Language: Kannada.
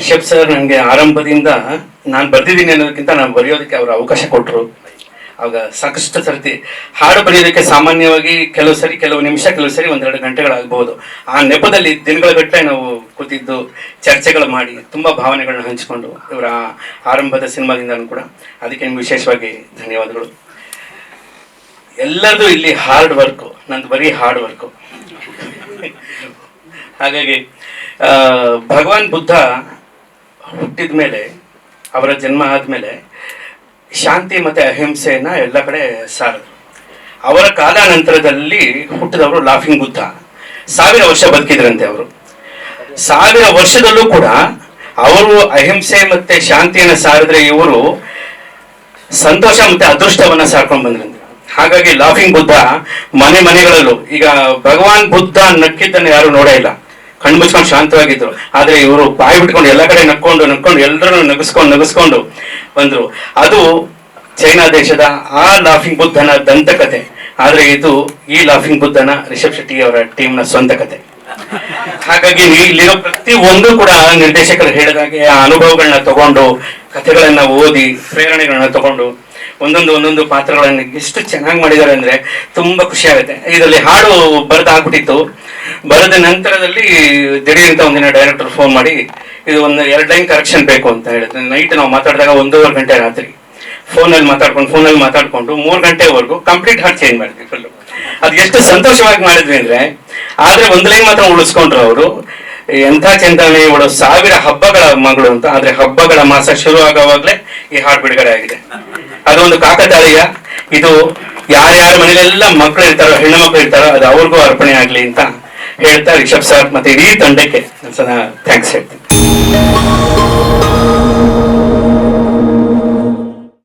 ರಿಷಬ್ ಸರ್ ನನಗೆ ಆರಂಭದಿಂದ ನಾನು ಬರ್ದಿದ್ದೀನಿ ಅನ್ನೋದಕ್ಕಿಂತ ನಾನು ಬರೆಯೋದಕ್ಕೆ ಅವರು ಅವಕಾಶ ಕೊಟ್ಟರು ಆವಾಗ ಸಾಕಷ್ಟು ಸರ್ತಿ ಹಾಡು ಬರೆಯೋದಕ್ಕೆ ಸಾಮಾನ್ಯವಾಗಿ ಕೆಲವು ಸರಿ, ಕೆಲವು ನಿಮಿಷ, ಕೆಲವು ಸರಿ ಒಂದೆರಡು ಗಂಟೆಗಳಾಗಬಹುದು ಆ ನೆಪದಲ್ಲಿ ದಿನಗಳ ಗಟ್ಟಲೆ ನಾವು ಕೂತಿದ್ದು, ಚರ್ಚೆಗಳು ಮಾಡಿ, ತುಂಬಾ ಭಾವನೆಗಳನ್ನ ಹಂಚಿಕೊಂಡು ಇವರ ಆರಂಭದ ಸಿನಿಮಾದಿಂದನೂ ಕೂಡ. ಅದಕ್ಕೆ ನಿಮ್ಗೆ ವಿಶೇಷವಾಗಿ ಧನ್ಯವಾದಗಳು. ಎಲ್ಲರದು ಇಲ್ಲಿ ಹಾರ್ಡ್ ವರ್ಕು, ನಂದು ಬರೀ ಹಾರ್ಡ್ ವರ್ಕು. ಹಾಗಾಗಿ ಭಗವಾನ್ ಬುದ್ಧ ಹುಟ್ಟಿದ ಮೇಲೆ, ಅವರ ಜನ್ಮ ಆದಮೇಲೆ ಶಾಂತಿ ಮತ್ತೆ ಅಹಿಂಸೆಯನ್ನ ಎಲ್ಲ ಕಡೆ ಸಾರಿದ್ರು ಅವರ ಕಾಲಾನಂತರದಲ್ಲಿ ಹುಟ್ಟಿದವರು ಲಾಫಿಂಗ್ ಬುದ್ಧ. ಸಾವಿರ ವರ್ಷ ಬದುಕಿದ್ರಂತೆ ಅವರು. ಸಾವಿರ ವರ್ಷದಲ್ಲೂ ಕೂಡ ಅವರು ಅಹಿಂಸೆ ಮತ್ತೆ ಶಾಂತಿಯನ್ನ ಸಾರಿದ್ರೆ ಇವರು ಸಂತೋಷ ಮತ್ತೆ ಅದೃಷ್ಟವನ್ನ ಸಾರ್ಕೊಂಡು ಬಂದ್ರಂತೆ. ಹಾಗಾಗಿ ಲಾಫಿಂಗ್ ಬುದ್ಧ ಮನೆ ಮನೆಗಳಲ್ಲೂ, ಈಗ ಭಗವಾನ್ ಬುದ್ಧ ನಕ್ಕಿದ್ದನ್ನು ಯಾರು ನೋಡೇ ಇಲ್ಲ. ಕಣ್ಣು ಮುಚ್ಕೊಂಡು ಶಾಂತವಾಗಿದ್ರು. ಆದ್ರೆ ಇವರು ಬಾಯಿ ಬಿಟ್ಕೊಂಡು ಎಲ್ಲ ಕಡೆ ನಕ್ಕೊಂಡು ನಕ್ಕೊಂಡು ಎಲ್ಲರನ್ನು ನಗಿಸ್ಕೊಂಡು ನಗಿಸ್ಕೊಂಡು ಬಂದ್ರು. ಅದು ಚೈನಾ ದೇಶದ ಆ ಲಾಫಿಂಗ್ ಬುದ್ಧನ ದಂತಕತೆ. ಆದ್ರೆ ಇದು ಈ ಲಾಫಿಂಗ್ ಬುದ್ಧನ ರಿಷಬ್ ಶೆಟ್ಟಿ ಅವರ ಟೀಮ್ನ ಸ್ವಂತ ಕತೆ. ಹಾಗಾಗಿ ಇಲ್ಲಿರೋ ಪ್ರತಿ ಒಂದು ಕೂಡ ನಿರ್ದೇಶಕರು ಹೇಳಿದಾಗೆ ಆ ಅನುಭವಗಳನ್ನ ತಗೊಂಡು, ಕಥೆಗಳನ್ನ ಓದಿ, ಪ್ರೇರಣೆಗಳನ್ನ ತಗೊಂಡು, ಒಂದೊಂದು ಒಂದೊಂದು ಪಾತ್ರಗಳನ್ನ ಎಷ್ಟು ಚೆನ್ನಾಗಿ ಮಾಡಿದ್ದಾರೆ ಅಂದ್ರೆ ತುಂಬಾ ಖುಷಿ ಆಗುತ್ತೆ. ಇದರಲ್ಲಿ ಹಾಡು ಬರೆದಾಗ್ಬಿಟ್ಟಿತ್ತು. ಬರೆದ ನಂತರದಲ್ಲಿ ದಿಢೀರಂತ ಒಂದಿನ ಡೈರೆಕ್ಟರ್ ಫೋನ್ ಮಾಡಿ, ಇದು ಒಂದು ಎರಡು ಲೈನ್ ಕರೆಕ್ಷನ್ ಬೇಕು ಅಂತ ಹೇಳಿದ್ರು. ನೈಟ್ ನಾವು ಮಾತಾಡಿದಾಗ ಒಂದೂವರೆ ಗಂಟೆ ರಾತ್ರಿ. ಫೋನಲ್ಲಿ ಮಾತಾಡ್ಕೊಂಡು ಫೋನಲ್ಲಿ ಮಾತಾಡ್ಕೊಂಡು ಮೂರು ಗಂಟೆವರೆಗೂ ಕಂಪ್ಲೀಟ್ ಹಾರ್ಟ್ ಚೇಂಜ್ ಮಾಡಿದ್ವಿ ಫುಲ್ ಅದು ಎಷ್ಟು ಸಂತೋಷವಾಗಿ ಮಾಡಿದ್ವಿ ಅಂದ್ರೆ, ಆದ್ರೆ ಒಂದು ಲೈನ್ ಮಾತ್ರ ಉಳಿಸ್ಕೊಂಡ್ರು ಅವರು. ಎಂಥ ಚಿಂತನೆ, ಇವಳು ಸಾವಿರ ಹಬ್ಬಗಳ ಮಗಳು ಅಂತ, ಆದ್ರೆ ಹಬ್ಬಗಳ ಮಾಸ ಶುರು ಆಗೋವಾಗ್ಲೇ ಈ ಹಾಡು ಬಿಡುಗಡೆ ಆಗಿದೆ. ಅದೊಂದು ಕಾಕತಾಳೀಯ. ಇದು ಯಾರ್ಯಾರ ಮನೇಲೆಲ್ಲ ಮಕ್ಕಳು ಇರ್ತಾರೋ, ಹೆಣ್ಣು ಮಕ್ಕಳು ಇರ್ತಾರೋ, ಅದು ಅವ್ರಿಗೂ ಅರ್ಪಣೆ ಆಗ್ಲಿ ಅಂತ ಹೇಳ್ತಾ ರಿಷಬ್ ಸರ್ ಮತ್ತೆ ಇಡೀ ತಂಡಕ್ಕೆ ನನ್ನ ಥ್ಯಾಂಕ್ಸ್ ಹೇಳ್ತೀನಿ.